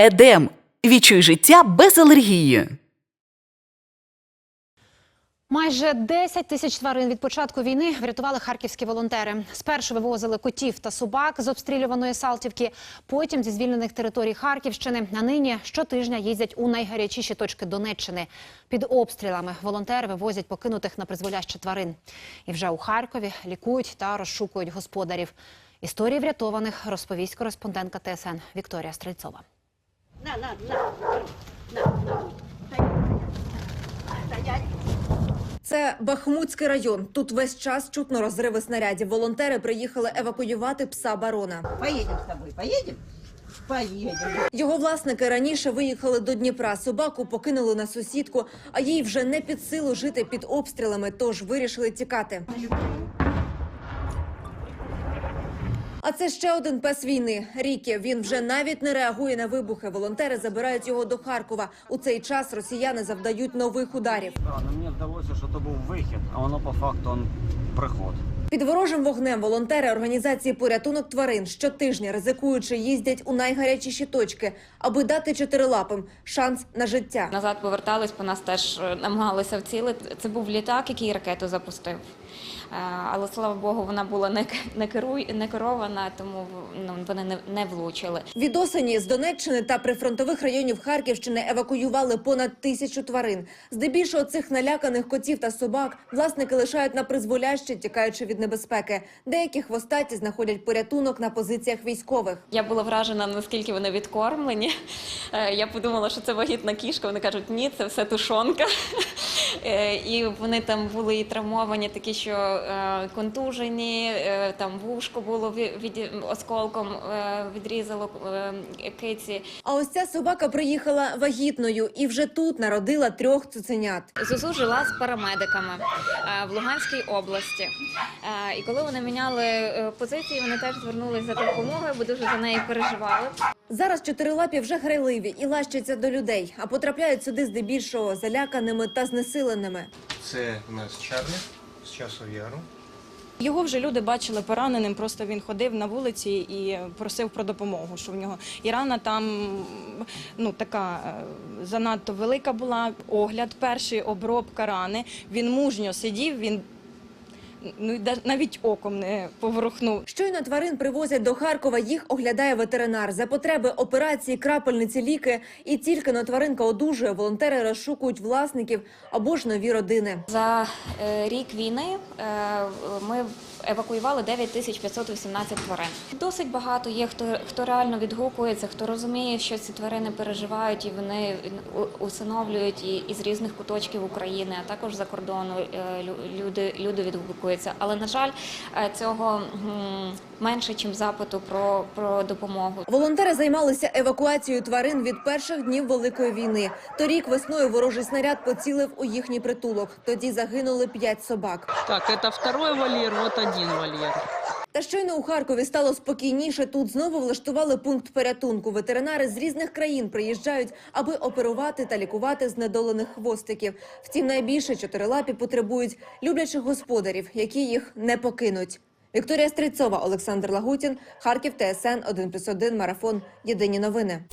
Едем. Відчуй життя без алергії. Майже 10 тисяч тварин від початку війни врятували харківські волонтери. Спершу вивозили котів та собак з обстрілюваної Салтівки, потім зі звільнених територій Харківщини. А нині щотижня їздять у найгарячіші точки Донеччини. Під обстрілами волонтери вивозять покинутих на призволяще тварин. І вже у Харкові лікують та розшукують господарів. Історії врятованих розповість кореспондентка ТСН Вікторія Стрельцова. На, на, на, на, на. Стоять. Це Бахмутський район. Тут весь час чутно розриви снарядів. Волонтери приїхали евакуювати пса барона. Поедем с тобой, поедем? Поедем. Його власники раніше виїхали до Дніпра. Собаку покинули на сусідку, а їй вже не під силу жити під обстрілами, тож вирішили тікати. А це ще один пес війни. Рікі. Він вже навіть не реагує на вибухи. Волонтери забирають його до Харкова. У цей час росіяни завдають нових ударів. Да, мені здалося, що то був вихід, а воно по факту приход. Під ворожим вогнем волонтери організації порятунок тварин щотижня ризикуючи їздять у найгарячіші точки, аби дати чотирилапим шанс на життя. Назад повертались, по нас теж е, намагалися вцілити. Це був літак, який ракету запустив. Е, Але слава Богу, вона була не, не, керуй, не керована, тому ну, вони не, не влучили. Від осені з Донеччини та прифронтових районів Харківщини евакуювали понад тисячу тварин. Здебільшого цих наляканих котів та собак власники лишають на призволяще, тікаючи від небезпеки. Деякі хвостаті знаходять порятунок на позиціях військових. Я була вражена, наскільки вони відкормлені. Е, Я подумала, що це вагітна кішка. Вони кажуть, ні, це все тушонка. Е, І вони там були і травмовані, такі, що е, контужені, е, там вушко було ві- від осколком відрізало киці. А ось ця собака приїхала вагітною і вже тут народила трьох цуценят. Зузу жила з парамедиками в Луганській області. І коли вони міняли позиції, вони теж звернулися за допомогою, бо дуже за неї переживали. Зараз чотирилапі вже грайливі і лащаться до людей, а потрапляють сюди здебільшого заляканими та знесиленими. Це у нас Чарлі з часу яру. Його вже люди бачили пораненим, просто він ходив на вулиці і просив про допомогу. Що в нього і рана там ну така е, занадто велика була. Огляд, перший обробка рани. Він мужньо сидів. Він ну навіть оком не поворухнув. Щойно тварин привозять до Харкова, їх оглядає ветеринар. За потреби операції, крапельниці, ліки. І тільки на тваринка одужує, волонтери розшукують власників або ж нові родини. За е, рік війни е, ми евакуювали 9518 тварин. Досить багато є, хто, хто реально відгукується, хто розуміє, що ці тварини переживають, і вони усиновлюють і, із різних куточків України, а також за кордону е, люди, люди відгукуються. Але, на жаль, е, цього менше, ніж запиту про, про допомогу. Волонтери займалися евакуацією тварин від перших днів Великої війни. Торік весною ворожий снаряд поцілив у їхній притулок. Тоді загинули п'ять собак. Так, це другий вольер, от один вольер. Та щойно у Харкові стало спокійніше. Тут знову влаштували пункт порятунку. Ветеринари з різних країн приїжджають, аби оперувати та лікувати знедолених хвостиків. Втім, найбільше чотирилапі потребують люблячих господарів, які їх не покинуть. Вікторія Стрицова, Олександр Лагутін, Харків, ТСН 1+,1, Марафон. Єдині новини.